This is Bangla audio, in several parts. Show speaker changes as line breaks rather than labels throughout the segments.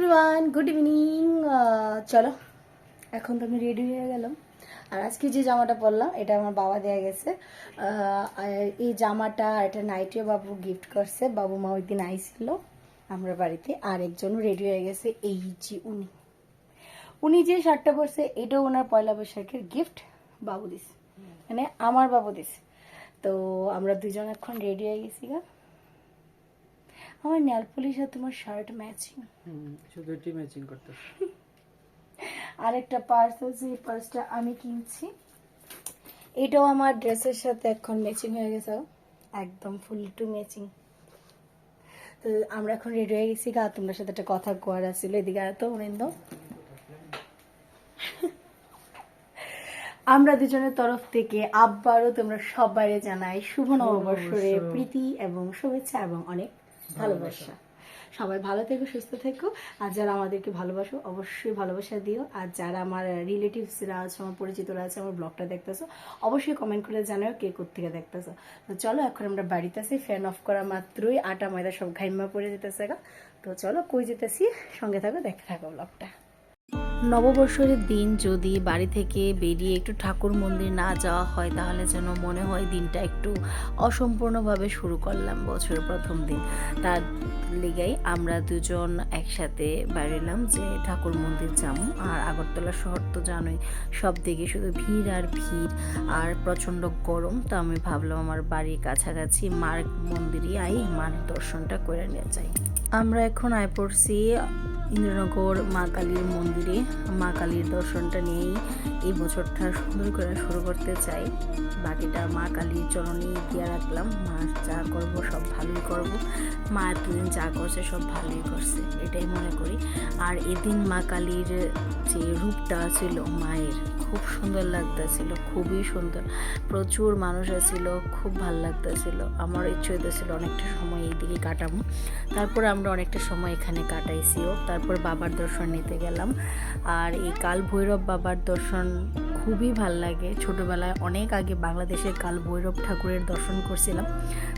এভরিওয়ান গুড ইভিনিং চলো, এখন তো আমি রেডি হয়ে গেলাম। আর আজকে যে জামাটা পরলাম, এটা আমার বাবা দেয়া গেছে। এই জামাটা এটা নাইটিও বাবু গিফট করছে। বাবু মা ওই দিন আইছিল আমরা বাড়িতে, আর একজন রেডি হয়ে গেছে, এই যে উনি। উনি যে শার্টটা পরছে, এটাও ওনার পয়লা বৈশাখের গিফট বাবু দিস মানে আমার বাবু দিছে। তো আমরা দুজন এখন রেডি হয়ে গেছি গা। আমার নেল পলিশ আর তোমার শার্ট ম্যাচিং
হুম, শুধু এটি ম্যাচিং করতে
আরেকটা পার্স আছে এই পার্সটা আমি কিনছি এটাও আমার ড্রেসের সাথে এখন ম্যাচিং হয়ে গেছে। একদম ফুল টু ম্যাচিং তো আমরা এখন রেডি হয়ে গেছি গা তোমার সাথে একটা কথা কোয়ার আছিল। এদিকে এত অনিন্দ আমরা দুজনের তরফ থেকে আবারও তোমরা সবাই জানাই শুভ নববর্ষরে
নববর্ষ।
প্রীতি এবং শুভেচ্ছা এবং অনেক ভালোবাসা। সবাই ভালো থেকো, সুস্থ থেকো। আর যারা আমাদেরকে ভালোবাসো, অবশ্যই ভালোবাসা দিও। আর যারা আমার রিলেটিভসরা আছে, আমার পরিচিতরা আছে, আমার ব্লগটা দেখতেছো, অবশ্যই কমেন্ট করে জানাও কে থেকে দেখতেছো। তো চলো, এখন আমরা বাড়িতে আছি। ফ্যান অফ করা মাত্রই আটা, ময়দা সব ঘাইমা পড়ে যেতেছে তো চলো, কই যেতেছি? সঙ্গে থাকো দেখতে থাকো ব্লগটা নববর্ষের দিন যদি বাড়ি থেকে বেরিয়ে একটু ঠাকুর মন্দির না যাওয়া হয়, তাহলে যেন মনে হয় দিনটা একটু অসম্পূর্ণভাবে শুরু করলাম বছরের প্রথম দিন। তার লেগাই আমরা দুজন একসাথে বেরোলাম যে ঠাকুর মন্দির যাব। আর আগরতলা শহর তো জানোই, সব দিকে শুধু ভিড় আর ভিড় আর প্রচণ্ড গরম। তো আমি ভাবলাম আমার বাড়ির কাছাকাছি মার্গ মন্দিরই আই মার দর্শনটা করে নিয়ে যাই। আমরা এখন আয় পড়ছি ইন্দ্রনগর মা কালীর মন্দিরে মা কালীর দর্শনটা নিয়েই এই বছরটা সুন্দর করে শুরু করতে চাই। বাকিটা মা কালীর চরণে দিয়ে রাখলাম। মা যা করব সব ভালোই করব। মা এতদিন যা করছে সব ভালোই করছে, এটাই মনে করি। আর এদিন মা কালীর যে রূপটা ছিল মায়ের, খুব সুন্দর লাগতেছিল, খুবই সুন্দর। প্রচুর মানুষ আছিল, খুব ভালো লাগতেছিল। আমার ইচ্ছে হইতেছিল অনেকটা সময় এইদিকে কাটাবো তারপর আমরা অনেকটা সময় এখানে কাটাইছিও। তারপর বাবার দর্শন নিতে গেলাম। আর এই কাল ভৈরব বাবার দর্শন খুবই ভালো লাগে। ছোটবেলায় অনেক আগে বাংলাদেশের কাল ভৈরব ঠাকুরের দর্শন করছিলাম।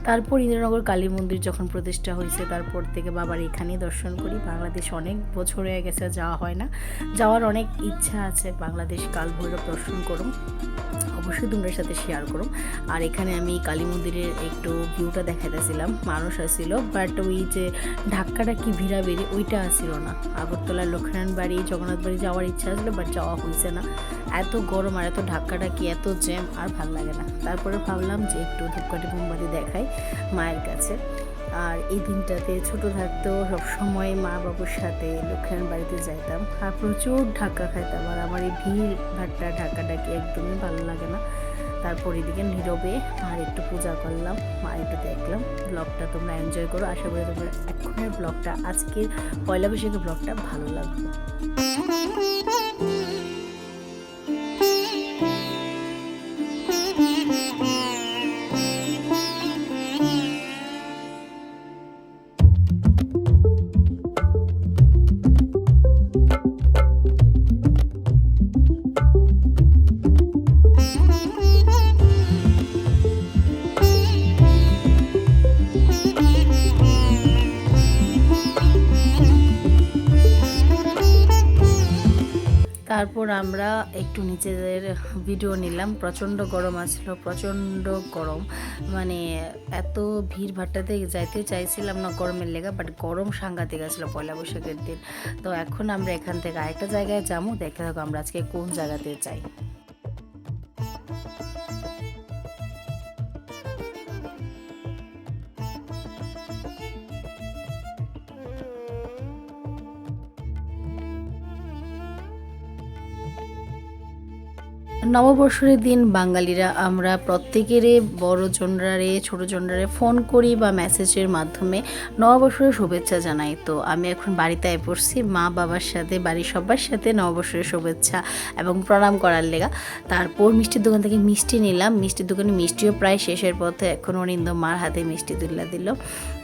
তারপর ইন্দ্রনগর কালী মন্দির যখন প্রতিষ্ঠা হয়েছে, তারপর থেকে বাবার এখানেই দর্শন করি। বাংলাদেশ অনেক বছর হয়ে গেছে যাওয়া হয় না। যাওয়ার অনেক ইচ্ছা আছে বাংলাদেশ কাল ভৈরব দর্শন করুম অবশ্যই তোমাদের সাথে শেয়ার করো। আর এখানে আমি কালী মন্দিরের একটু ভিউটা দেখাইতেছিলাম, মানুষ আসছিল বাট ওই যে ধাক্কাটা কি ভিড়া বেরি ওইটা আসছিল না। আগরতলা লক্ষ্মীনারায়ণ বাড়ি, জগন্নাথ বাড়ি যাওয়ার ইচ্ছা ছিল বাট যাওয়া হয়েছে না। এত গরম আর এত ধাক্কাটা কি, এত জ্যাম আর ভালো লাগে না। তারপরে ভাবলাম যে একটু ধূপকাঠি মোমবাতি দেখাই মায়ের কাছে। আর এই দিনটাতে ছোট থাকতেও সবসময় মা বাবুর সাথে লক্ষ্মীনারায়ণ বাড়িতে যাইতাম। আর প্রচুর ধাক্কা খাইতাম আর আমার এই ভিড় ভাট্টা ঢাকাটাকে একদমই ভালো লাগে না। তারপর এদিকে নীরবে মার একটু পূজা করলাম, মা একটু দেখলাম। ব্লগটা তোমরা এনজয় করো। আশা করি তোমরা এখনের ব্লগটা, আজকের পয়লা বৈশাখের ব্লগটা ভালো লাগবে। তারপর আমরা একটু নিজেদের ভিডিও নিলাম। প্রচণ্ড গরম আসছিল প্রচণ্ড গরম। মানে এত ভিড় ভাট্টাতে যাইতে চাইছিলাম না গরমের লেগা বাট গরম সাংঘাতিক আসলো পয়লা বৈশাখের দিন। তো এখন আমরা এখান থেকে আরেকটা জায়গায় যাব, দেখে থাকো আমরা আজকে কোন জায়গাতে যাই। নববর্ষের দিন বাঙালিরা, আমরা প্রত্যেকেরে বড় জনরারে, ছোট জনরারে ফোন করি বা মেসেজের মাধ্যমে নববর্ষের শুভেচ্ছা জানাই। তো আমি এখন বাড়িতে আয় পড়ছি, মা বাবার সাথে, বাড়ির সবার সাথে নববর্ষের শুভেচ্ছা এবং প্রণাম করার লেগা। তারপর মিষ্টির দোকান থেকে মিষ্টি নিলাম। মিষ্টির দোকানে মিষ্টিও প্রায় শেষের পথে, এখন অনিন্দ মার হাতে মিষ্টি তুলে দিল।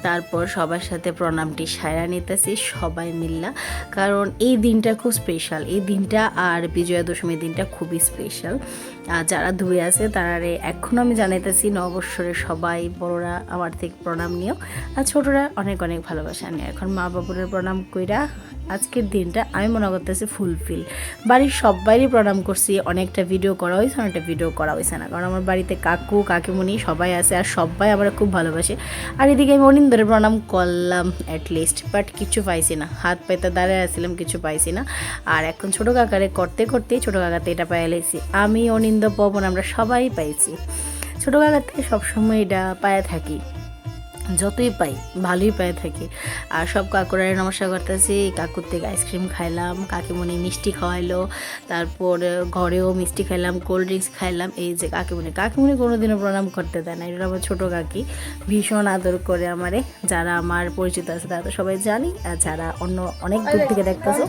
তারপর সবার সাথে প্রণামটি সায়রা নিতেছি, সবাই মিল্লা। কারণ এই দিনটা খুব স্পেশাল এই দিনটা আর বিজয়া দশমীর দিনটা খুবই স্পেশাল Yeah. আর যারা দূরে আছে তারা এখনও আমি জানাইতেছি নববৎসরে সবাই বড়রা আমার থেকে প্রণাম নিও। আর ছোটরা অনেক অনেক ভালোবাসা নিও। এখন মা বাবুরের প্রণাম কইরা আজকের দিনটা আমি মনে করতেছি ফুলফিল। বাড়ির সবাইরই প্রণাম করছি, অনেকটা ভিডিও করা হয়েছে অনেকটা ভিডিও করা হয়েছে না। কারণ আমার বাড়িতে কাকু, কাকিমণি সবাই আছে আর সবাই আমার খুব ভালোবাসে। আর এদিকে আমি অনিন্দরে প্রণাম করলাম অ্যাটলিস্ট বাট কিছু পাইছি না। হাত পাইতে দাঁড়ায় আসছিলাম কিছু পাইছি না। আর এখন ছোটো কাকারে করতে, করতেই ছোটো কাকাতে এটা পায়ে লাইছি। আমি অনিন্দ পবন আমরা সবাই পাইছি। ছোটো কাকার থেকে সবসময় এটা পায়ে থাকি। যতই পাই, ভালোই পায়ে থাকি। আর সব কাকুরা নমস্কার করতেছি, কাকুর থেকে আইসক্রিম খাইলাম, কাকিমণি মিষ্টি খাওয়াইলো, তারপর ঘরেও মিষ্টি খাইলাম কোল্ড ড্রিঙ্কস খাইলাম, এই যে কাকিমণি। কাকিমণি কোনোদিনও প্রণাম করতে দেয় না এটা আমার ছোটো কাকি, ভীষণ আদর করে আমারে। যারা আমার পরিচিত আছে, তারা তো সবাই জানি, আর যারা অন্য অনেক দূর থেকে দেখতেছে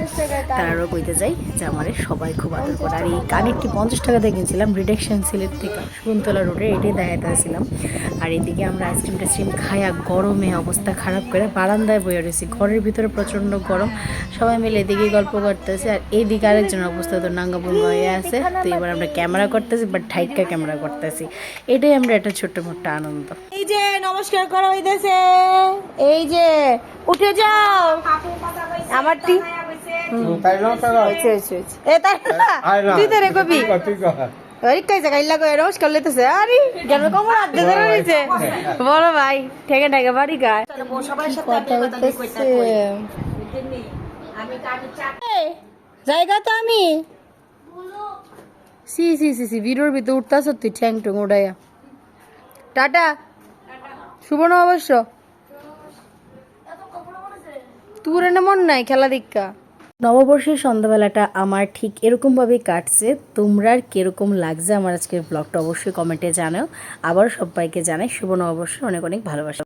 তারাও কইতে যাই যে আমারে সবাই খুব আদর করে। আর এই কানেরটি পঞ্চাশ টাকা দিয়ে কিনছিলাম রিডাকশন সিলের থেকে শকুন্তলা রোডে, এটাই দেখাইতেছিলাম আর এদিকে আমরা আইসক্রিম টাইসক্রিম খাইয়া গরমে অবস্থা খারাপ করে বারান্দায় বয়ে রয়েছি ঘরের ভিতরে প্রচণ্ড গরম সবাই মিলে এদিকে গল্প করতেছে আর এইদিকে আরেকজন অবস্থা তো নাঙ্গা বুঙ্গা হয়ে আছে তো এবার আমরা ক্যামেরা করতেছি বাট ঠাইকা ক্যামেরা করতেছি এটাই আমরা একটা ছোট্ট মোট্ট আনন্দ
এই যে নমস্কার করা হইতেছে এই যে উঠে যাও আমার টি
তাই
তো রে কবি ওই কাইছে কাইলা কই নমস্কার লইতেছে আরে কেন কমর হাত ধরে রইছে বড় ভাই ঠেকে ঠেকে বাড়ি গায় কথা হইতেছে এই, জায়গা তো আমি। সি সি সি সি ভিডিওর ভিতরে উঠতাছ তুই ঠ্যাং টুং উড়াইয়া। টাটা। শুভ অবশ্য। তোর এনে মন নাই খেলা দীক্ষা
নববর্ষের সন্ধ্যাবেলাটা আমার ঠিক এরকমভাবেই কাটছে। তোমরা আর কীরকম লাগছে আমার আজকের ব্লগটা অবশ্যই কমেন্টে জানাও। আবার সবাইকে জানাই শুভ নববর্ষের অনেক অনেক ভালোবাসা।